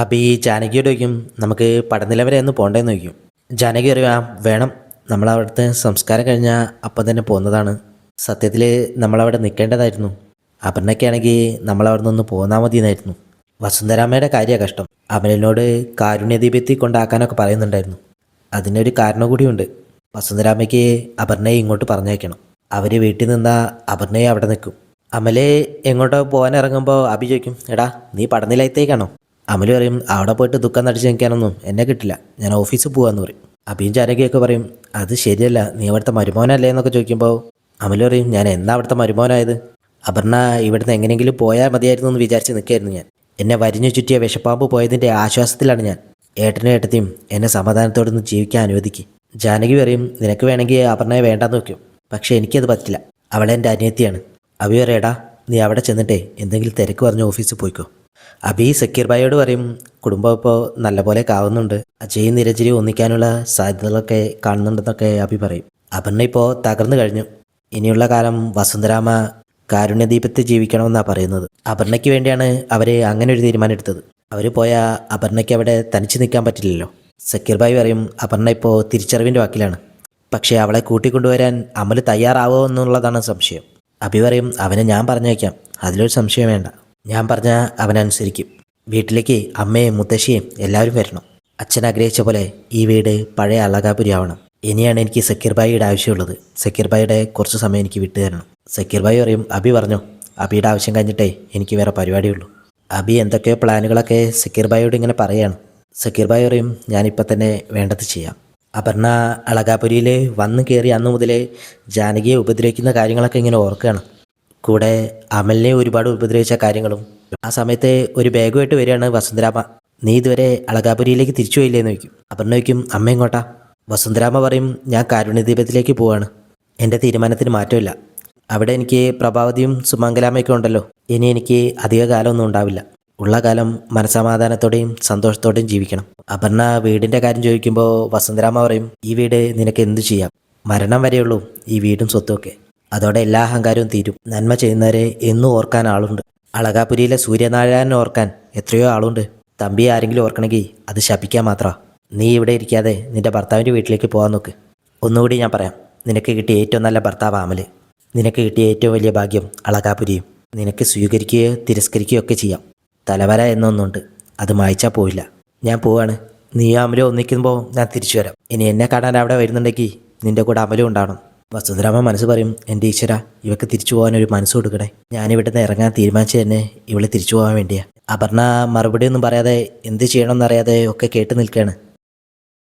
അപ്പോൾ ഈ ജാനകിയോട് ചോദിക്കും നമുക്ക് പടനില വരെ ഒന്ന് പോകണ്ടേന്ന് ചോദിക്കും. ജാനകി പറയും വേണം വേണം നമ്മളവിടുത്തെ സംസ്കാരം കഴിഞ്ഞാൽ അപ്പം തന്നെ പോകുന്നതാണ് സത്യത്തിൽ നമ്മളവിടെ നിൽക്കേണ്ടതായിരുന്നു അപർണയ്ക്ക് ആണെങ്കിൽ നമ്മളവിടെ നിന്ന് പോന്നാൽ മതി എന്നായിരുന്നു വസുന്ധരാമയുടെ കാര്യമാണ് കഷ്ടം. അവനോട് കാരുണ്യദീപത്തി കൊണ്ടാക്കാനൊക്കെ പറയുന്നുണ്ടായിരുന്നു. അതിനൊരു കാരണം കൂടിയുണ്ട്. വസുന്ധരാമയ്ക്ക് അപർണയെ ഇങ്ങോട്ട് പറഞ്ഞേക്കണം അവർ വീട്ടിൽ നിന്നാൽ അപർണയെ അവിടെ നിൽക്കും. അമലെ എങ്ങോട്ടോ പോകാൻ ഇറങ്ങുമ്പോൾ അഭി ചോദിക്കും എടാ നീ പഠനനിലയത്തേക്കാണോ? അമൽ പറയും അവിടെ പോയിട്ട് ദുഃഖം നടിച്ച് നിൽക്കാനൊന്നും എന്നെ കിട്ടില്ല. ഞാൻ ഓഫീസിൽ പോകാമെന്ന് പറയും. അഭിയും ചാരകയൊക്കെ പറയും അത് ശരിയല്ല നീ അവിടുത്തെ മരുമോനല്ലേ? എന്നൊക്കെ ചോദിക്കുമ്പോൾ അമൽ പറയും ഞാൻ എന്നാ അവിടുത്തെ മരുമോനായത്? അപർണ ഇവിടുന്ന് എങ്ങനെയെങ്കിലും പോയാൽ മതിയായിരുന്നു എന്ന് വിചാരിച്ച് നിൽക്കായിരുന്നു ഞാൻ. എന്നെ വരിഞ്ഞു ചുറ്റിയ വിഷപ്പാമ്പ് പോയതിന്റെ ആശ്വാസത്തിലാണ് ഞാൻ. ഏട്ടനും ഏട്ടത്തെയും എന്നെ സമാധാനത്തോടൊന്ന് ജീവിക്കാൻ അനുവദിക്കും. ജാനകി പറയും നിനക്ക് വേണമെങ്കിൽ അപർണയെ വേണ്ടാന്ന് വെക്കും. പക്ഷേ എനിക്കത് പറ്റില്ല. അവളെ എന്റെ അനിയത്തിയാണ്. അവിയറേടാ നീ അവിടെ ചെന്നിട്ടേ എന്തെങ്കിലും തിരക്ക് പറഞ്ഞ് ഓഫീസിൽ പോയിക്കോ. അഭി സക്കീർ ഭായിയോട് പറയും കുടുംബം ഇപ്പോൾ നല്ലപോലെ കാവുന്നുണ്ട് അജയ് നിരഞ്ജലി ഒന്നിക്കാനുള്ള സാധ്യതകളൊക്കെ കാണുന്നുണ്ടെന്നൊക്കെ അബി പറയും. അപർണ ഇപ്പോൾ തകർന്നു കഴിഞ്ഞു. ഇനിയുള്ള കാലം വസുന്ധരാമ കാരുണ്യദീപത്തിൽ ജീവിക്കണമെന്നാണ് പറയുന്നത്. അപർണയ്ക്ക് വേണ്ടിയാണ് അവർ അങ്ങനെ ഒരു തീരുമാനം എടുത്തത്. അവർ പോയ അപർണയ്ക്ക് അവിടെ തനിച്ച് നിൽക്കാൻ പറ്റില്ലല്ലോ. സക്കീർ ഭായി പറയും അപർണ ഇപ്പോൾ തിരിച്ചറിവിന്റെ വാക്കിലാണ്. പക്ഷേ അവളെ കൂട്ടിക്കൊണ്ടുവരാൻ അമൽ തയ്യാറാവോ എന്നുള്ളതാണ് സംശയം. അഭി പറയും അവനെ ഞാൻ പറഞ്ഞേക്കാം അതിലൊരു സംശയം വേണ്ട. ഞാൻ പറഞ്ഞ അവനനുസരിക്കും. വീട്ടിലേക്ക് അമ്മയും മുത്തശ്ശിയും എല്ലാവരും വരണം. അച്ഛൻ ആഗ്രഹിച്ച പോലെ ഈ വീട് പഴയ അളകാപുരി ആവണം. ഇനിയാണ് എനിക്ക് സക്കീർ ഭായിയുടെ ആവശ്യമുള്ളത്. സക്കീർ ഭായിയുടെ കുറച്ച് സമയം എനിക്ക് വിട്ടു തരണം. സക്കീർ ഭായി പറയും അബി പറഞ്ഞു അബിയുടെ ആവശ്യം കഴിഞ്ഞിട്ടേ എനിക്ക് വേറെ പരിപാടിയുള്ളൂ. അബി എന്തൊക്കെയോ പ്ലാനുകളൊക്കെ സക്കീർ ഭായിയോട് ഇങ്ങനെ പറയാണ്. സക്കീർ ഭായി പറയും ഞാനിപ്പോൾ തന്നെ വേണ്ടത് ചെയ്യാം. അപർണ അളകാപുരിയിൽ വന്ന് കയറി അന്നു മുതലേ ജാനകിയെ ഉപദ്രവിക്കുന്ന കാര്യങ്ങളൊക്കെ ഇങ്ങനെ ഓർക്കുകയാണ്. കൂടെ അമലിനെ ഒരുപാട് ഉപദ്രവിച്ച കാര്യങ്ങളും ആ സമയത്ത് ഒരു ബാഗുമായിട്ട് വരികയാണ് വസുന്ധരാമ. നീ ഇതുവരെ അളകാപുരിയിലേക്ക് തിരിച്ചു പോയില്ലേന്ന് ചോദിക്കും. അപർണ ചോദിക്കും അമ്മ എങ്ങോട്ടാ? വസുന്ധരാമ പറയും ഞാൻ കാരുണ്യദീപത്തിലേക്ക് പോവാണ്. എന്റെ തീരുമാനത്തിന് മാറ്റമില്ല. അവിടെ എനിക്ക് പ്രഭാവതിയും സുമംഗലാമയൊക്കെ ഉണ്ടല്ലോ. ഇനി എനിക്ക് അധിക കാലമൊന്നും ഉണ്ടാവില്ല. ഉള്ള കാലം മനസമാധാനത്തോടെയും സന്തോഷത്തോടെയും ജീവിക്കണം. അപർണ വീടിന്റെ കാര്യം ചോദിക്കുമ്പോൾ വസുന്ധരാമ പറയും ഈ വീട് നിനക്ക് എന്തു ചെയ്യാം? മരണം വരെയുള്ളൂ ഈ വീടും സ്വത്തുമൊക്കെ. അതോടെ എല്ലാ അഹങ്കാരവും തീരും. നന്മ ചെയ്യുന്നവരെ എന്നും ഓർക്കാൻ ആളുണ്ട്. അളകാപുരിയിലെ സൂര്യനാരായണനെ ഓർക്കാൻ എത്രയോ ആളുണ്ട്. തമ്പി ആരെങ്കിലും ഓർക്കണമെങ്കിൽ അത് ശപിക്കാൻ മാത്രമാ നീ ഇവിടെ ഇരിക്കാതെ നിന്റെ ഭർത്താവിന്റെ വീട്ടിലേക്ക് പോകാൻ നോക്ക്. ഒന്നുകൂടി ഞാൻ പറയാം. നിനക്ക് കിട്ടിയ ഏറ്റവും നല്ല ഭർത്താവ് ആമൽ നിനക്ക് കിട്ടിയ ഏറ്റവും വലിയ ഭാഗ്യം അളകാപുരിയും. നിനക്ക് സ്വീകരിക്കുകയോ തിരസ്കരിക്കുകയോ ഒക്കെ ചെയ്യാം. തലവര എന്നൊന്നുണ്ട്. അത് മായ്ച്ചാൽ പോയില്ല ഞാൻ പോവാണ്. നീ അമലും ഒന്നിക്കുമ്പോൾ ഞാൻ തിരിച്ചു വരാം. ഇനി എന്നെ കാണാൻ അവിടെ വരുന്നുണ്ടെങ്കിൽ നിന്റെ കൂടെ അമലും ഉണ്ടാവണം. വസുന്ധരാമ മനസ്സ് പറയും എന്റെ ഈശ്വര ഇവക്ക് തിരിച്ചു പോകാൻ ഒരു മനസ്സ് കൊടുക്കണേ. ഞാനിവിടുന്ന് ഇറങ്ങാൻ തീരുമാനിച്ചു തന്നെ ഇവളെ തിരിച്ചു പോകാൻ വേണ്ടിയാണ് അപർണ മറുപടി ഒന്നും പറയാതെ എന്ത് ചെയ്യണമെന്നറിയാതെ ഒക്കെ കേട്ട് നിൽക്കുകയാണ്.